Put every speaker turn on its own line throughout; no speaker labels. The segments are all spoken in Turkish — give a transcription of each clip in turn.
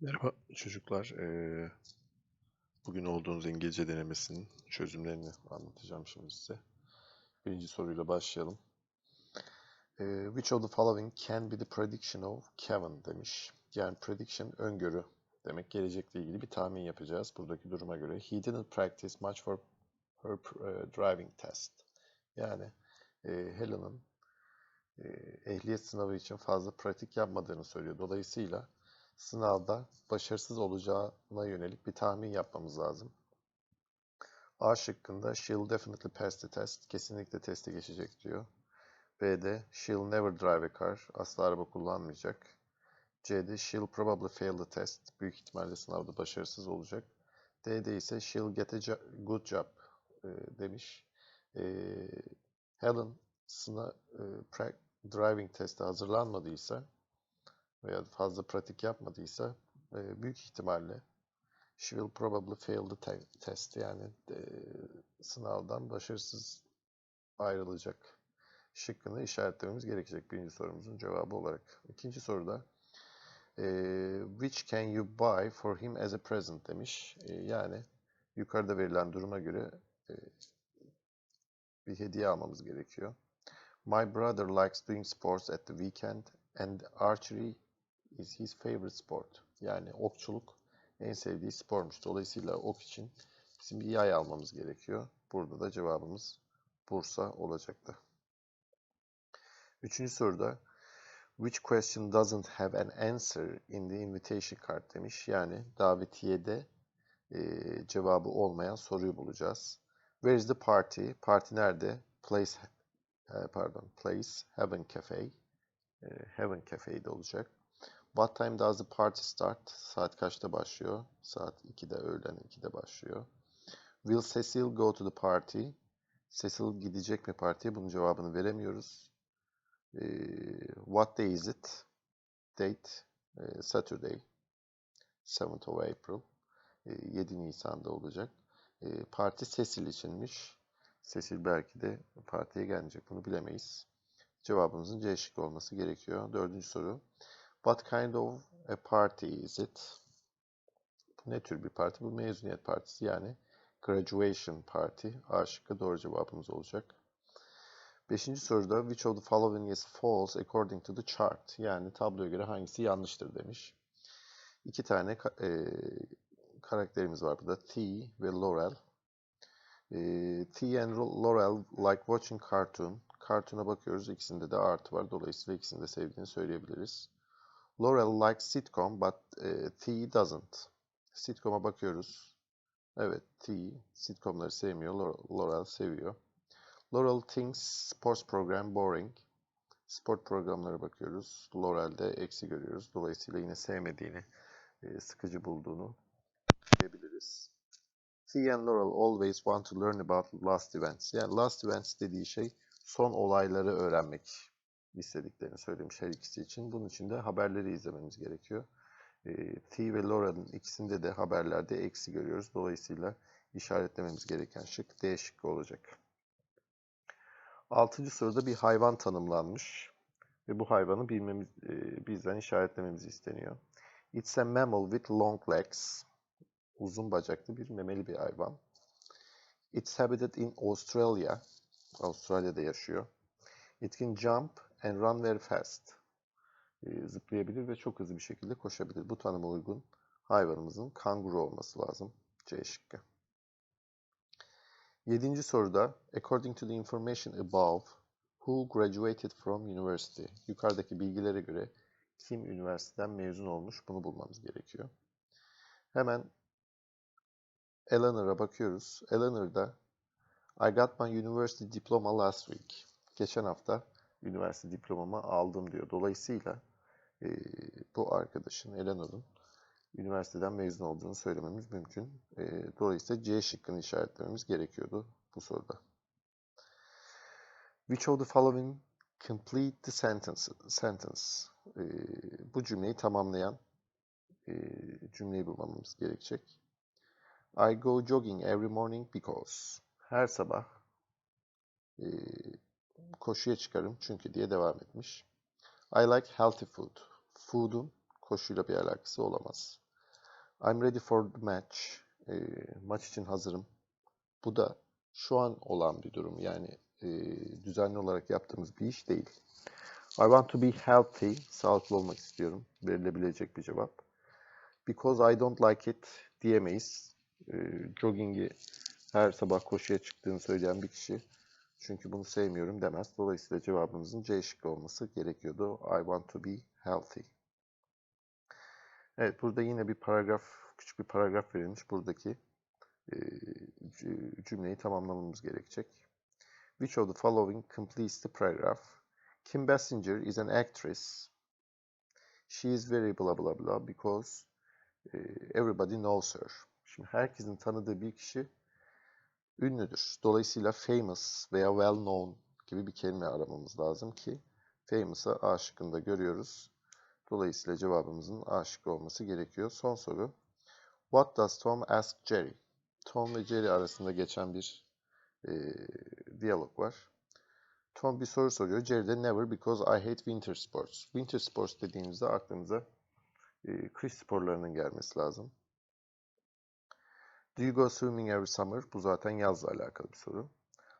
Merhaba çocuklar. Ee, bugün olduğunuz İngilizce denemesinin çözümlerini anlatacağım şimdi size. Birinci soruyla başlayalım. Ee, which of the following can be the prediction of Kevin demiş. Yani prediction öngörü demek. Gelecekle ilgili bir tahmin yapacağız buradaki duruma göre. He didn't practice much for her uh, driving test. Yani e, Helen'ın e, ehliyet sınavı için fazla pratik yapmadığını söylüyor. Dolayısıyla sınavda başarısız olacağına yönelik bir tahmin yapmamız lazım. A şıkkında she'll definitely pass the test. Kesinlikle testi geçecek diyor. B'de she'll never drive a car. Asla araba kullanmayacak. C'de she'll probably fail the test. Büyük ihtimalle sınavda başarısız olacak. D'de ise she'll get a jo good job e, demiş. E, Helen sınav, e, driving testi hazırlanmadıysa veya fazla pratik yapmadıysa e, büyük ihtimalle she will probably fail the te test yani e, sınavdan başarısız ayrılacak şıkkını işaretlememiz gerekecek birinci sorumuzun cevabı olarak. İkinci soruda e, which can you buy for him as a present demiş. E, yani yukarıda verilen duruma göre e, bir hediye almamız gerekiyor. My brother likes doing sports at the weekend and archery is his favorite sport. Yani okçuluk en sevdiği spormuş. Dolayısıyla ok için bizim bir yay almamız gerekiyor. Burada da cevabımız Bursa olacaktı. Üçüncü soruda Which question doesn't have an answer in the invitation card demiş. Yani davetiyede e, cevabı olmayan soruyu bulacağız. Where is the party? Parti nerede? Place e, pardon, Place Heaven Cafe. E, Heaven Cafe'de olacak. What time does the party start? Saat kaçta başlıyor? Saat 2'de, öğlen 2'de başlıyor. Will Cecil go to the party? Cecil gidecek mi partiye? Bunun cevabını veremiyoruz. Ee, what day is it? Date, e, Saturday, 7th of April. E, 7 Nisan'da olacak. E, parti Cecil içinmiş. Cecil belki de partiye gelmeyecek. Bunu bilemeyiz. Cevabımızın C şıkkı olması gerekiyor. Dördüncü soru. What kind of a party is it? Ne tür bir parti? Bu mezuniyet partisi yani graduation party. A şıkkı doğru cevabımız olacak. Beşinci soruda which of the following is false according to the chart? Yani tabloya göre hangisi yanlıştır demiş. İki tane e, karakterimiz var burada. T ve Laurel. E, T and Laurel like watching cartoon. Cartoon'a bakıyoruz. İkisinde de artı var. Dolayısıyla ikisini de sevdiğini söyleyebiliriz. Laurel likes sitcom but e, T doesn't. Sitcom'a bakıyoruz. Evet, T sitcomları sevmiyor. Laurel seviyor. Laurel thinks sports program boring. Sport programlara bakıyoruz. Laurel'de eksi görüyoruz. Dolayısıyla yine sevmediğini, e, sıkıcı bulduğunu diyebiliriz. T and Laurel always want to learn about last events. Yani last events dediği şey son olayları öğrenmek istediklerini söylemiş her ikisi için. Bunun için de haberleri izlememiz gerekiyor. E, T ve Laura'nın ikisinde de haberlerde eksi görüyoruz. Dolayısıyla işaretlememiz gereken şık D şıkkı olacak. Altıncı soruda bir hayvan tanımlanmış ve bu hayvanı bilmemiz, e, bizden işaretlememiz isteniyor. It's a mammal with long legs. Uzun bacaklı bir memeli bir hayvan. It's habited in Australia. Avustralya'da yaşıyor. It can jump and run very fast. E, zıplayabilir ve çok hızlı bir şekilde koşabilir. Bu tanıma uygun hayvanımızın kanguru olması lazım. C şıkkı. Yedinci soruda according to the information above who graduated from university? Yukarıdaki bilgilere göre kim üniversiteden mezun olmuş bunu bulmamız gerekiyor. Hemen Eleanor'a bakıyoruz. Eleanor'da I got my university diploma last week. Geçen hafta üniversite diplomamı aldım diyor. Dolayısıyla e, bu arkadaşın, Eleanor'un üniversiteden mezun olduğunu söylememiz mümkün. E, dolayısıyla C şıkkını işaretlememiz gerekiyordu bu soruda. Which of the following complete the sentence? sentence. E, bu cümleyi tamamlayan e, cümleyi bulmamız gerekecek. I go jogging every morning because. Her sabah e, koşuya çıkarım çünkü diye devam etmiş. I like healthy food. Food'un koşuyla bir alakası olamaz. I'm ready for the match. Ee, maç için hazırım. Bu da şu an olan bir durum. Yani e, düzenli olarak yaptığımız bir iş değil. I want to be healthy. Sağlıklı olmak istiyorum. Verilebilecek bir cevap. Because I don't like it diyemeyiz. Ee, jogging'i her sabah koşuya çıktığını söyleyen bir kişi çünkü bunu sevmiyorum demez. Dolayısıyla cevabımızın C şıkkı olması gerekiyordu. I want to be healthy. Evet burada yine bir paragraf, küçük bir paragraf verilmiş. Buradaki e, cü- cümleyi tamamlamamız gerekecek. Which of the following completes the paragraph? Kim Basinger is an actress. She is very blah blah blah because e, everybody knows her. Şimdi herkesin tanıdığı bir kişi ünlüdür. Dolayısıyla famous veya well known gibi bir kelime aramamız lazım ki famous'a A şıkkında görüyoruz. Dolayısıyla cevabımızın A şıkkı olması gerekiyor. Son soru. What does Tom ask Jerry? Tom ve Jerry arasında geçen bir e, diyalog var. Tom bir soru soruyor. Jerry de never because I hate winter sports. Winter sports dediğimizde aklınıza e, kış sporlarının gelmesi lazım. Do you go swimming every summer? Bu zaten yazla alakalı bir soru.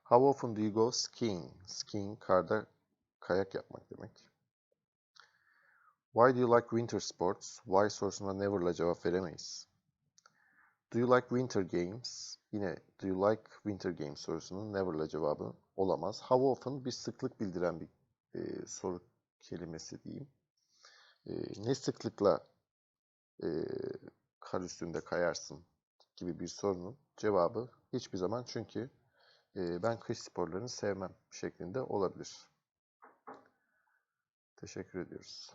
How often do you go skiing? Skiing karda kayak yapmak demek. Why do you like winter sports? Why sorusuna never'la cevap veremeyiz. Do you like winter games? Yine do you like winter games sorusunun never'la cevabı olamaz. How often bir sıklık bildiren bir e, soru kelimesi diyeyim. E, ne sıklıkla e, kar üstünde kayarsın gibi bir sorunun cevabı hiçbir zaman çünkü e, ben kış sporlarını sevmem şeklinde olabilir. Teşekkür ediyoruz.